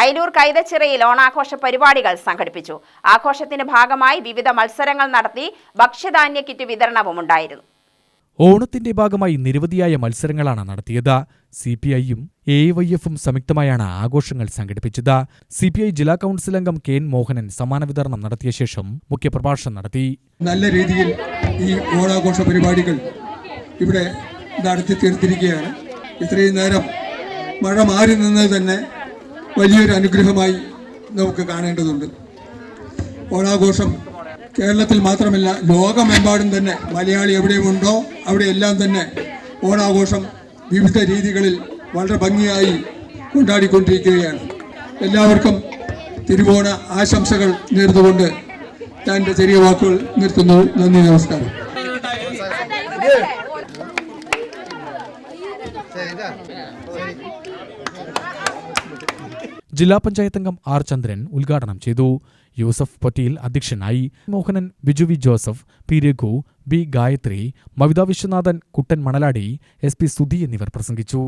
അയലൂർ കൈതച്ചിറയിൽ ഓണാഘോഷ പരിപാടികൾ സംഘടിപ്പിച്ചു. ആഘോഷത്തിന്റെ ഭാഗമായി വിവിധ മത്സരങ്ങൾ നടത്തി ഭക്ഷ്യധാന്യ കിറ്റ് വിതരണവും ഉണ്ടായിരുന്നു. ഓണത്തിന്റെ ഭാഗമായി നിരവധിയായ മത്സരങ്ങളാണ് നടത്തിയത്. സി പി ഐയും എ വൈ എഫും സംയുക്തമായാണ് ആഘോഷങ്ങൾ സംഘടിപ്പിച്ചത്. സി പി ഐ ജില്ലാ കൗൺസിൽ അംഗം കെ എൻ മോഹനൻ സമ്മാന വിതരണം നടത്തിയ ശേഷം മുഖ്യപ്രഭാഷണം നടത്തി. നല്ല രീതിയിൽ ഈ ഓണാഘോഷ പരിപാടികൾ ഇവിടെ നടത്തി തീർത്തിരിക്കുകയാണ് ഇത്രയും നേരം മഴ മാറി നിന്നത് തന്നെ വലിയൊരു അനുഗ്രഹമായി നമുക്ക് കാണേണ്ടതുണ്ട്. ഓണാഘോഷം കേരളത്തിൽ മാത്രമല്ല ലോകമെമ്പാടും തന്നെ മലയാളി എവിടെയുമുണ്ടോ അവിടെയെല്ലാം തന്നെ ഓണാഘോഷം വിവിധ രീതികളിൽ വളരെ ഭംഗിയായി കൊണ്ടാടിക്കൊണ്ടിരിക്കുകയാണ്. എല്ലാവർക്കും തിരുവോണ ആശംസകൾ നേർന്നുകൊണ്ട് ഞാൻ എന്റെ ചെറിയ വാക്കുകൾ നിർത്തുന്നു. നന്ദി നമസ്കാരം. ജില്ലാ പഞ്ചായത്ത് അംഗം ആർ ചന്ദ്രൻ ഉദ്ഘാടനം ചെയ്തു. യൂസഫ് പട്ടീൽ അധ്യക്ഷനായി. Mohanan Biju V Joseph P Raghu B Gayathri Mavitha Viswanathan Kuttan Manaladi S P Sudhi എന്നിവർ പ്രസംഗിച്ചു.